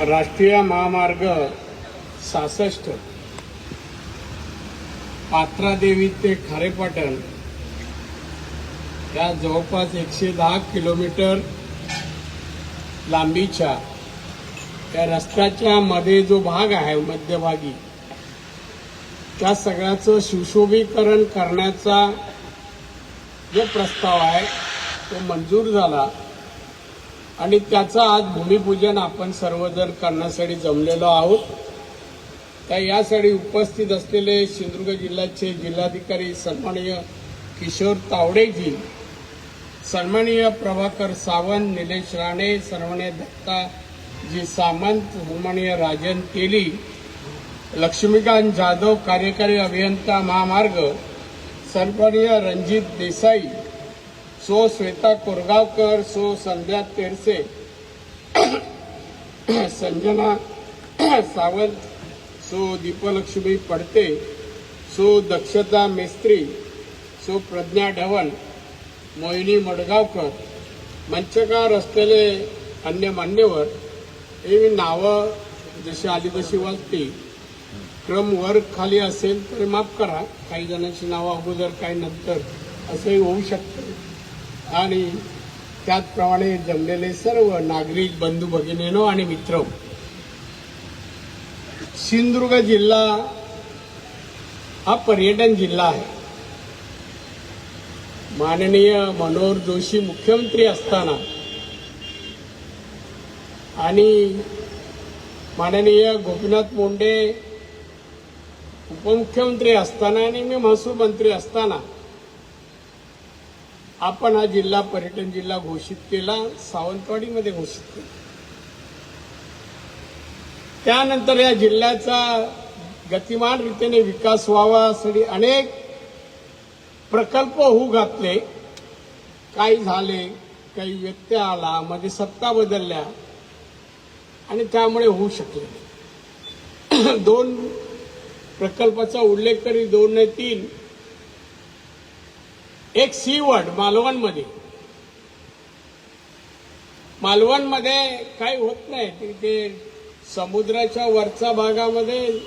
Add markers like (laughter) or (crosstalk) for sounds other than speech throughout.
राष्ट्रीय महामार्ग सहासष्ट. पात्रादेवी ते खारेपाटण. या जवळपास एकशे दहा किलोमीटर लांबीच्या त्या रस्त्याच्या मध्ये जो भाग आहे मध्यभागी त्या सगळ्याचं सुशोभीकरण करण्याचा जो प्रस्ताव आहे तो मंजूर झाला. आणि त्याचं आज भूमिपूजन आपण सर्वजण करण्यासाठी जमलेलो आहोत. त्या यासाठी उपस्थित असलेले सिंधुदुर्ग जिल्ह्याचे जिल्हाधिकारी सन्माननीय किशोर तावडेजी सन्माननीय प्रभाकर सावंत निलेश राणे सन्माननीय जी सामंत सन्माननीय राजन तेली लक्ष्मीकांत जाधव कार्यकारी अभियंता महामार्ग सन्माननीय रणजित देसाई सो श्वेता कोरगावकर सो संध्या तेरसे संजना सावंत सो दीपलक्ष्मी पडते सो दक्षता मेस्त्री सो प्रज्ञा ढवण मोहिनी मडगावकर. मंचकार असलेले अन्य मान्यवर हे नावं जशी आली तशी वाचते क्रम वर खाली असेल तर माफ करा. काही जणांची नावं अगोदर काही नंतर. असंही होऊ शकतं. आणि त्याचप्रमाणे जमलेले सर्व नागरिक बंधू भगिनीनो आणि मित्र सिंधुदुर्ग जिल्हा हा पर्यटन जिल्हा आहे. माननीय मनोहर जोशी मुख्यमंत्री असताना आणि माननीय गोपीनाथ मुंडे उपमुख्यमंत्री असताना आणि मी महसूल मंत्री असताना आपण हा जिल्हा पर्यटन जिल्हा घोषित केला सावंतवाडीमध्ये घोषित केला. त्यानंतर या जिल्ह्याचा गतिमान रीतीने विकास व्हावासाठी अनेक प्रकल्प होऊ घातले. काही झाले काही व्यत्यय आला मध्ये सत्ता बदलल्या. आणि त्यामुळे होऊ शकले. (clears throat) दोन प्रकल्पाचा उल्लेख करी दोन नाही तीन. एक सी वर्ड मालवणमध्ये. मालवणमध्ये काही होत नाही. तिथे समुद्राच्या वरच्या भागामध्ये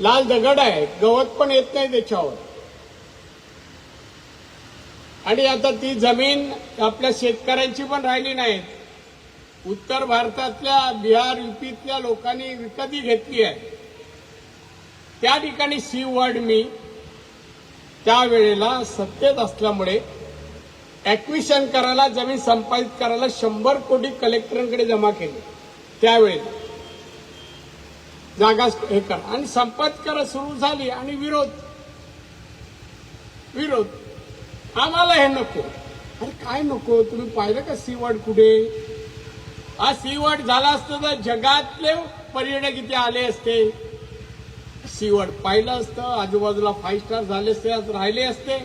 लाल दगड आहे. गवत पण येत नाही त्याच्यावर. आणि आता ती जमीन आपल्या शेतकऱ्यांची पण राहिली नाही उत्तर भारतातल्या बिहार युपीतल्या लोकांनी विकती घेतली आहे. त्या ठिकाणी सी वर्ड मी त्यावेळेला सत्तेत असल्यामुळे ऍक्विशन करायला जमीन संपादित करायला शंभर कोटी कलेक्टरांकडे जमा केले. त्यावेळेला. जागा हे करा. आणि संपादित करा सुरू झाली आणि विरोध. विरोध. आम्हाला हे नको. अरे काय नको? तुम्ही पाहिलं का सी वर्ड कुठे? हा सीवड झाला असतं तर जगातले पर्यटक इथे आले असते. सीवड पाहिलं असतं आजूबाजूला फाईव्ह स्टार झाले असते राहिले असते.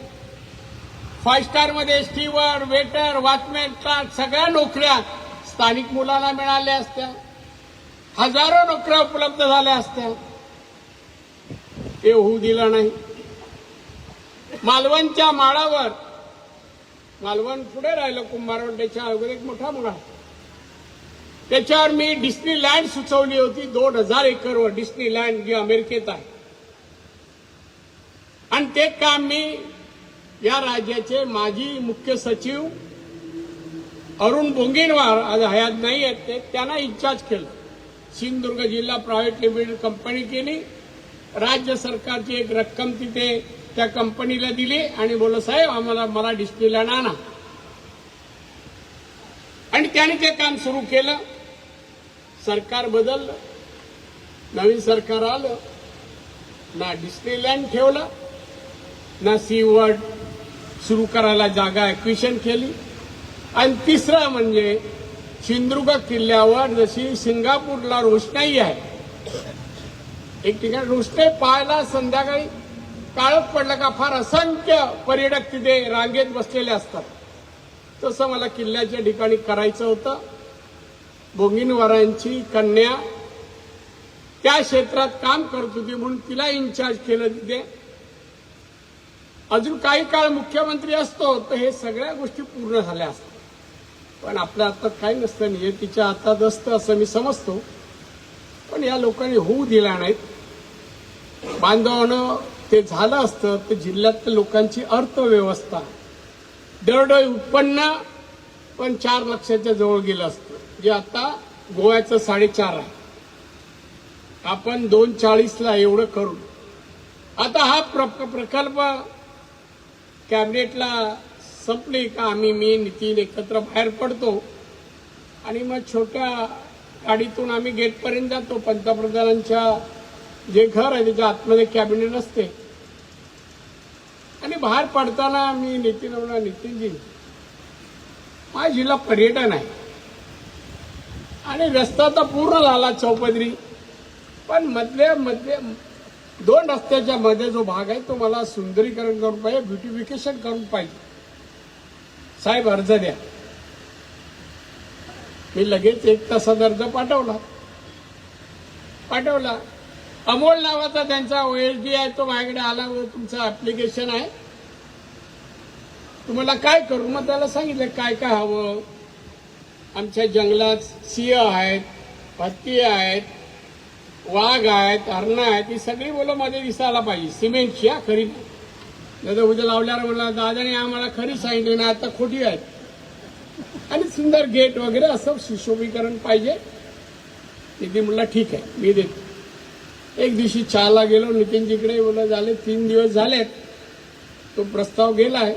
फाईव्ह स्टारमध्ये स्टीवर वेटर वॉचमॅन क्लार्क सगळ्या नोकऱ्या स्थानिक मुलांना मिळाल्या असत्या. हजारो नोकऱ्या उपलब्ध झाल्या असत्या. ते होऊ दिलं नाही. मालवणच्या माळावर मालवण पुढे राहिलं कुंभारवंडेच्या अगोदर एक मोठा मुळा. त्याच्यावर मी डिस्नी लँड सुचवली होती. दोन हजार एकरवर डिस्नी लँड जी अमेरिकेत आहे. आणि ते काम मी या राज्याचे माजी मुख्य सचिव अरुण बोंगेनवार आज हयात नाही आहेत ते त्यांना इन्चार्ज केलं. सिंधुदुर्ग जिल्हा प्रायव्हेट लिमिटेड कंपनी केली. राज्य सरकारची एक रक्कम तिथे त्या कंपनीला दिली आणि बोल साहेब आम्हाला मला डिस्नी लँड आणा. आणि त्याने ते काम सुरू केलं. सरकार बदललं नवीन सरकार आलं ना डिस्नेलँड ठेवलं ना सी वर्ड सुरू करायला जागा एक्विशन केली. आणि तिसरं म्हणजे सिंधुदुर्ग किल्ल्यावर जशी सिंगापूरला रोषणाई आहे एक ठिकाणी रोषणाई पाहायला संध्याकाळी काळच पडलं का फार असंख्य पर्यटक तिथे रांगेत बसलेले असतात. तसं मला किल्ल्याच्या ठिकाणी करायचं होतं. बोंगिनवारांची कन्या त्या क्षेत्रात काम करत होती म्हणून तिला इन्चार्ज केलं तिथे. अजून काही काळ मुख्यमंत्री असतो तर हे सगळ्या गोष्टी पूर्ण झाल्या असतात. पण आपल्या हातात काही नसतं नाही तिच्या हातात असतं असं मी समजतो. पण या लोकांनी होऊ दिला नाहीत. बांधवानं ते झालं असतं तर जिल्ह्यातल्या लोकांची अर्थव्यवस्था दरडोई उत्पन्न पण चार लक्षाच्या जवळ गेलं असतं. जे आता गोव्याचं साडेचार आहे. आपण दोन चाळीसला एवढं करू. आता हा प्र प्रकल्प कॅबिनेटला संपले का आम्ही मी नितीन एकत्र बाहेर पडतो. आणि मग छोट्या गाडीतून आम्ही गेटपर्यंत जातो. पंतप्रधानांच्या जे घर आहे त्याच्या आतमध्ये कॅबिनेट असते. आणि बाहेर पडताना मी नितीन म्हणा नितीनजी माझ्या जिल्हा पर्यटन आहे. आणि रस्ता तर पूर्ण झाला चौपदरी. पण मधले मधले दोन रस्त्याच्या मध्ये जो भाग आहे तो मला सुंदरीकरण करून पाहिजे ब्युटिफिकेशन करून पाहिजे. साहेब अर्ज द्या. मी लगेच एक तासात अर्ज पाठवला. पाठवला. अमोल नावाचा त्यांचा ओएसडी आहे तो माझ्याकडे आला तुमचं ॲप्लिकेशन आहे. तुम्हाला काय करू? मग त्याला सांगितलं काय काय हवं? आमच्या जंगलात सिंह आहेत हत्ती आहेत वाघ आहेत हरणं आहेत ही सगळी मुलं मध्ये दिसायला पाहिजे. सिमेंटची हा खरी. नाही तर उद्या लावल्यावर म्हणला दादाने आम्हाला खरी सांगितली ना आता खोटी आहेत. आणि सुंदर गेट वगैरे असं सुशोभीकरण पाहिजे. नितीन म्हणला ठीक आहे मी देतो. एक दिवशी चहाला गेलो नितीनजीकडे बोला झाले तीन दिवस झालेत. तो प्रस्ताव गेला आहे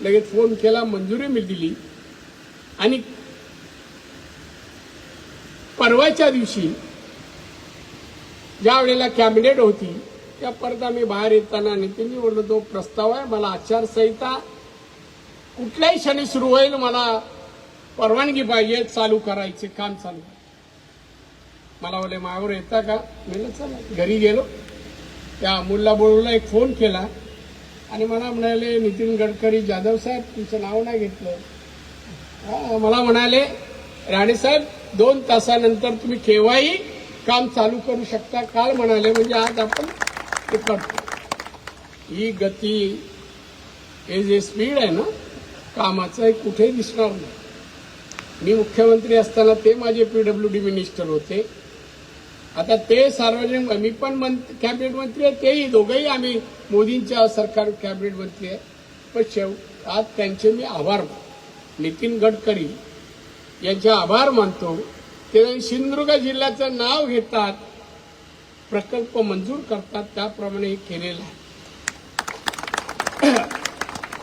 लगेच फोन केला मंजुरी मी दिली आणि परवाच्या दिवशी ज्या वेळेला कॅबिनेट होती त्या परत आम्ही बाहेर येताना नितीनजी बोललो तो प्रस्ताव आहे मला आचारसंहिता कुठल्याही क्षणी सुरू होईल मला परवानगी पाहिजे चालू करायचे काम चालू. मला बोले मायावर येता का? म्हणलं चला घरी गेलो. त्या अमूलला बोलवला एक फोन केला आणि मला म्हणाले नितीन गडकरी जाधव साहेब तुमचं नाव नाही घेतलं. मला म्हणाले राणेसाहेब दोन तासानंतर तुम्ही केव्हाही काम चालू करू शकता. काल म्हणाले म्हणजे आज आपण ते करतो. ही गती हे जे स्पीड आहे ना कामाचं हे कुठेही दिसणार नाही. मी मुख्यमंत्री असताना ते माझे पीडब्ल्यू डी मिनिस्टर होते. आता ते सार्वजनिक मी पण मंत कॅबिनेट मंत्री आहे तेही दोघंही आम्ही मोदींच्या सरकार कॅबिनेट मंत्री आहे. पण शेव आज त्यांचे मी आभार नितीन गडकरी यांचे आभार मानतो. ते सिंधुदुर्ग जिल्ह्याचं नाव घेतात प्रकल्प मंजूर करतात त्याप्रमाणे हे केलेलं आहे.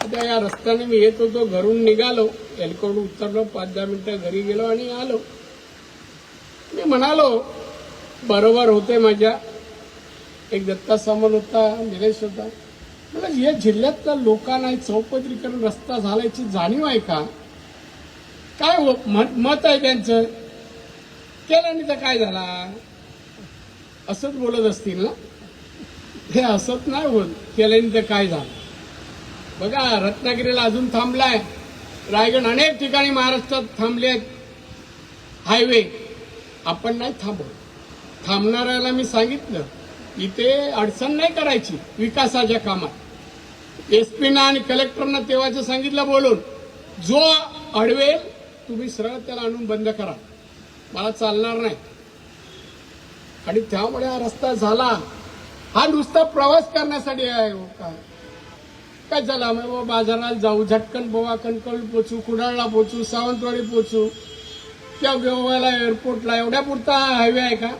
आता या रस्त्याने मी येत होतो घरून निघालो हेलिकॉप्टर उतरलो पाच दहा मिनिटं घरी गेलो आणि आलो. मी म्हणालो बरोबर होते माझ्या. एक दत्ता सामल होता निलेश होता. मला या जिल्ह्यातल्या लोकांना चौपदरीकरण रस्ता झाल्याची जाणीव आहे का? काय हो- मत मत आहे त्यांचं? केलं नाही तर काय झाला? असंच बोलत असतील ना? हे असंच नाही होत. केल्याने तर काय झालं? बघा रत्नागिरीला अजून थांबलाय. रायगड अनेक ठिकाणी महाराष्ट्रात थांबले आहेत. हायवे. आपण नाही थांबव थांबणाऱ्याला मी सांगितलं इथे अडचण नाही करायची विकासाच्या कामात. एस पीना आणि कलेक्टरना तेव्हाचं सांगितलं बोलून जो अडवेल तुम्ही सरळ त्याला आणून बंद करा. मला चालणार नाही. आणि त्यामुळे हा रस्ता झाला. हा नुसता प्रवास करण्यासाठी आहे हो काय काय झाला? मग बाबा बाजारात जाऊ. झटकन बोवा कणकवली पोचू कुडाळला पोचू सावंतवाडी पोचू त्या गोव्याला एअरपोर्टला. एवढ्या पुरता हायवे आहे का?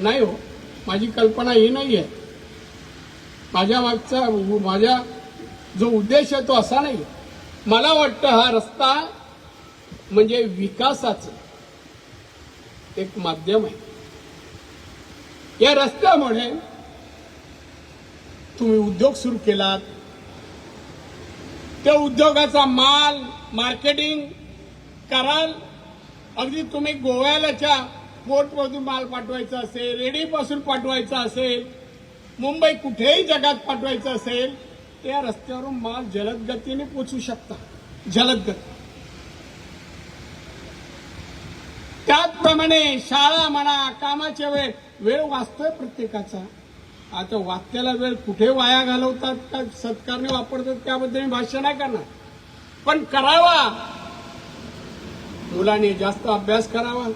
नाही हो. माझी कल्पना ही नाही आहे. माझ्या मागचा माझ्या जो उद्देश आहे तो असा नाही. मला वाटतं हा रस्ता म्हणजे विकासाचं एक माध्यम आहे. या रस्त्यामुळे तुम्ही उद्योग सुरू केलात. त्या उद्योगाचा माल मार्केटिंग कराल. अगदी तुम्ही गोव्यालाच्या पोर्टमधून माल पाठवायचा असेल रेडीपासून पाठवायचा असेल मुंबई कुठेही जगात पाठवायचं असेल त्या रस्त्यावरून माल जलद गतीने पोचू शकता. जलद गती त्याचप्रमाणे शाळा म्हणा कामाच्या वेळ वेळ वाचतोय प्रत्येकाचा. आता वाचलेला वेळ कुठे वाया घालवतात का सत्कारने वापरतात त्याबद्दल मी भाष्य नाही करणार. पण करावा. मुलांनी जास्त अभ्यास करावा.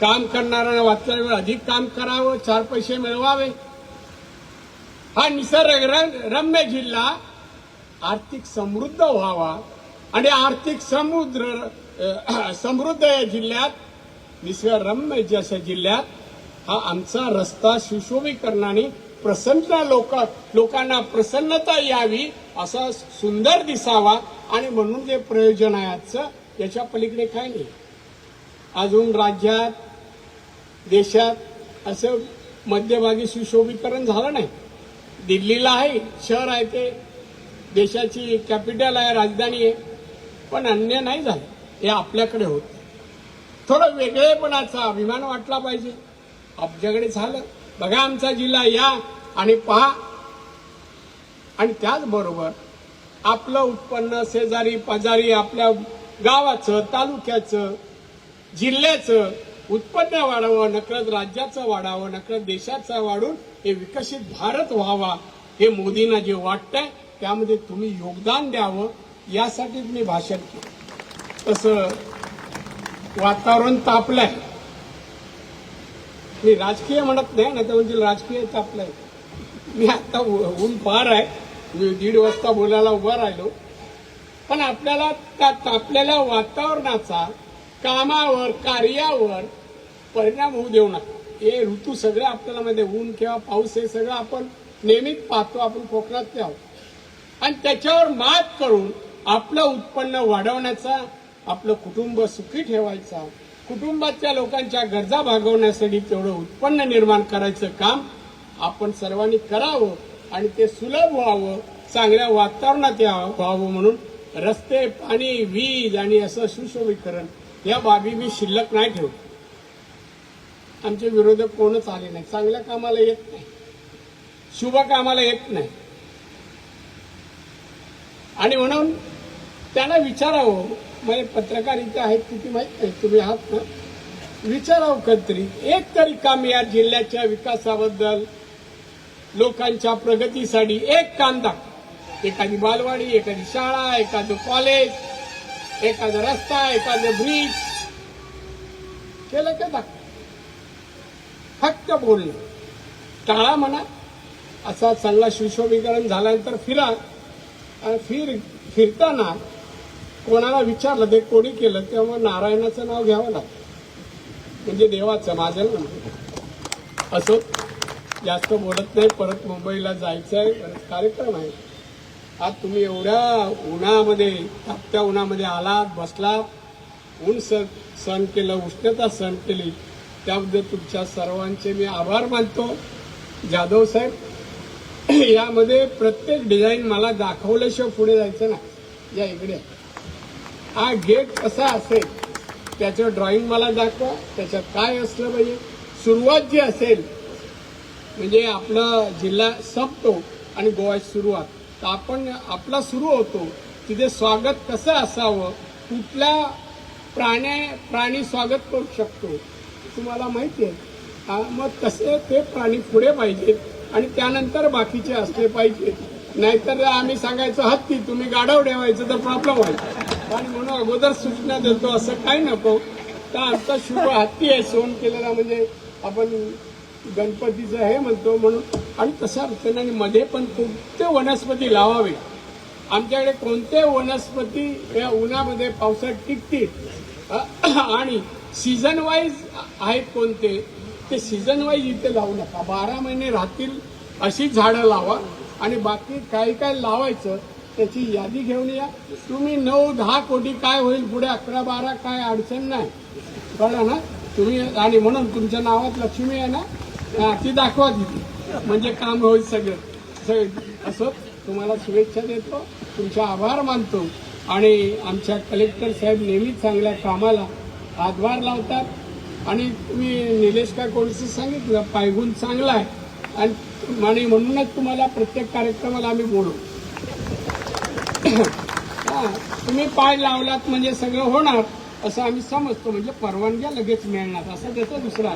काम करणाऱ्यांना वाचल्या वेळ अधिक काम करावं चार पैसे मिळवावे. हा निसर्ग रम्य जिल्हा आर्थिक समृद्ध व्हावा. आणि आर्थिक समुद्र समृद्ध या जिल्ह्यात निसर्गरम्य जसं जिल्ह्यात हा आमचा रस्ता सुशोभीकरणाने प्रसन्न लोक लोकांना प्रसन्नता यावी असा सुंदर दिसावा आणि म्हणून जे प्रयोजन आहे आजचं याच्या पलीकडे काय नाही. अजून राज्यात देशात असं मध्यभागी सुशोभीकरण झालं नाही. दिल्लीला आहे शहर आहे ते देशाची कॅपिटल आहे राजधानी आहे पण अन्य नाही झालं. हे आपल्याकडे होतं. थोडं वेगळेपणाचा अभिमान वाटला पाहिजे. आमच्याकडे झालं. बघा आमचा जिल्हा या आणि पहा. आणि त्याचबरोबर आपलं उत्पन्न शेजारी पाजारी आपल्या गावाचं तालुक्याचं जिल्ह्याचं उत्पन्न वाढावं नकळत राज्याचं वाढावं नकळत देशाचं वाढून हे विकसित भारत व्हावा हे मोदींना जे वाटतंय त्यामध्ये तुम्ही योगदान द्यावं यासाठीच मी भाषण केलं. तसं वातावरण तापलंय. मी राजकीय म्हणत नाही ना तर म्हणजे राजकीय तापलंय. मी आता उ- ऊन फार आहे. मी दीड वाजता बोलायला उभा राहिलो. पण आपल्याला त्या तापलेल्या वातावरणाचा कामावर कार्यावर परिणाम होऊ देऊ नका. हे ऋतू सगळे आपल्याला मध्ये ऊन किंवा पाऊस हे सगळं आपण नेहमीच पाहतो आपण कोकणातले आहोत. आणि त्याच्यावर मात करून आपलं उत्पन्न वाढवण्याचा आपलं कुटुंब सुखी ठेवायचा. कुटुंबाच्या लोकांच्या गरजा भागवण्यासाठी तेवढं उत्पन्न निर्माण करायचं काम आपण सर्वांनी करावं आणि ते सुलभ व्हावं चांगल्या वातावरणात व्हावं म्हणून रस्ते पाणी वीज आणि असं सुशोभीकरण या बाबी मी शिल्लक नाही ठेवत. आमचे विरोधक कोणच आले नाही चांगल्या कामाला येत नाही. शुभ कामाला येत नाही. आणि म्हणून त्यांना विचारावं म्हणजे पत्रकार इथे आहेत किती माहीत नाही तुम्ही आहात ना? विचाराव कधीतरी एक तरी काम या जिल्ह्याच्या विकासाबद्दल लोकांच्या प्रगतीसाठी. एक काम दाखव एखादी बालवाडी एखादी शाळा एखादं कॉलेज एखादा रस्ता एखादं ब्रिज केलं का दाखव फक्त बोलणं. टाळा म्हणा. असा चांगला सुशोभीकरण झाल्यानंतर फिरा. आणि फिर फिरताना कोणाला विचारलं ते कोणी केलं तेव्हा नारायणाचं नाव घ्यावं लागतं. म्हणजे देवाचं माझं नाव असो जास्त बोलत नाही परत मुंबईला जायचं आहे परत कार्यक्रम आहे. आज तुम्ही एवढ्या उन्हामध्ये तापत्या उन्हामध्ये आलात बसलात ऊन सण सहन केलं उष्णता सहन केली त्याबद्दल तुमच्या सर्वांचे मी आभार मानतो. जाधव साहेब (clears throat) यामध्ये प्रत्येक डिझाईन मला दाखवल्याशिवाय पुढे जायचं ना या इकडे हा गेट कसा असेल त्याचं ड्रॉइंग मला दाखवा त्याच्यात काय असलं पाहिजे. सुरुवात जी असेल म्हणजे आपला जिल्हा संपतो आणि गोव्याची सुरुवात. तर आपण आपला सुरू होतो तिथे स्वागत कसं असावं कुठल्या प्राण्या प्राणी स्वागत करू शकतो तुम्हाला माहिती आहे. मग तसे ते प्राणी पुढे पाहिजेत आणि त्यानंतर बाकीचे असले पाहिजेत नाहीतर आम्ही सांगायचं हत्ती तुम्ही गाढव ठेवायचं तर प्रॉब्लेम व्हायचा आणि म्हणून अगोदर सूचना देतो असं काही नको. तर आमचा शुभ हत्ती आहे सोन केलेला म्हणजे आपण गणपतीचं हे म्हणतो म्हणून. आणि तशा अर्थाने आणि मध्ये पण कोणते वनस्पती लावावे? आमच्याकडे कोणते वनस्पती या उन्हामध्ये पावसात टिकतील? आणि सीझन वाईज आहेत कोणते? ते सीझन वाईज इथे लावू नका. बारा महिने राहतील अशी झाडं लावा. आणि बाकी काय काय लावायचं. त्याची यादी घेऊन या. तुम्ही नऊ दहा कोटी काय होईल पुढे अकरा बारा काय अडचण नाही. कळलं ना? तुम्ही आणि म्हणून तुमच्या नावात लक्ष्मी आहे ना? ती दाखवा तिथे. म्हणजे काम होईल सगळं. सगळं असं तुम्हाला शुभेच्छा देतो. तुमचे आभार मानतो. आणि आमच्या कलेक्टर साहेब नेहमीच चांगल्या कामाला हातभार लावतात. आणि तुम्ही निलेश का कोणचं सांगितलं पायगुण चांगला आहे. आणि आणि म्हणूनच तुम्हाला प्रत्येक कार्यक्रमाला आम्ही बोलू तुम्ही पाय लावलात म्हणजे सगळं होणार असं आम्ही समजतो. म्हणजे परवानग्या लगेच मिळणार असं त्याचं दुसरं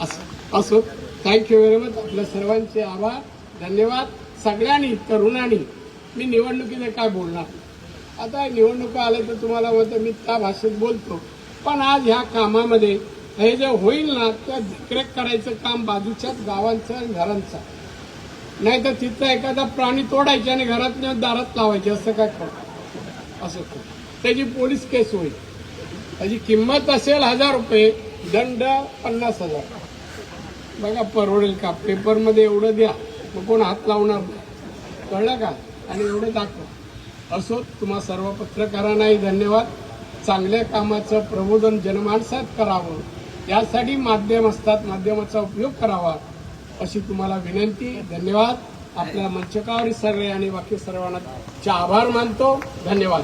असं असो. थँक्यू व्हेरी मच आपल्या सर्वांचे आभार. धन्यवाद. सगळ्यांनी तरुणांनी. मी निवडणुकीने काय बोलणार? आता निवडणुका आल्या तर तुम्हाला म्हणतं मी त्या भाषेत बोलतो. पण आज ह्या कामामध्ये हे जे होईल ना त्या देखरेख करायचं काम बाजूच्याच गावांचं आणि घरांचं. नाही तर तिथं एखादा प्राणी तोडायचे आणि घरात दारात लावायचे असं काय करतो असं त्याची पोलीस केस होईल. त्याची किंमत असेल हजार रुपये दंड पन्नास हजार. बघा परवडेल का? पेपरमध्ये एवढं द्या मग कोण हात लावणार नाही. कळलं का? आणि एवढं दाखव. असो तुम्हा सर्व पत्रकारांनाही धन्यवाद. चांगल्या कामाचं प्रबोधन जनमानसात करावं. यासाठी माध्यम असतात माध्यमाचा उपयोग करावा. अशी तुम्हाला विनंती धन्यवाद. आपल्या मंचकावरील सर्व आणि बाकी सर्वांना आभार मानतो. धन्यवाद.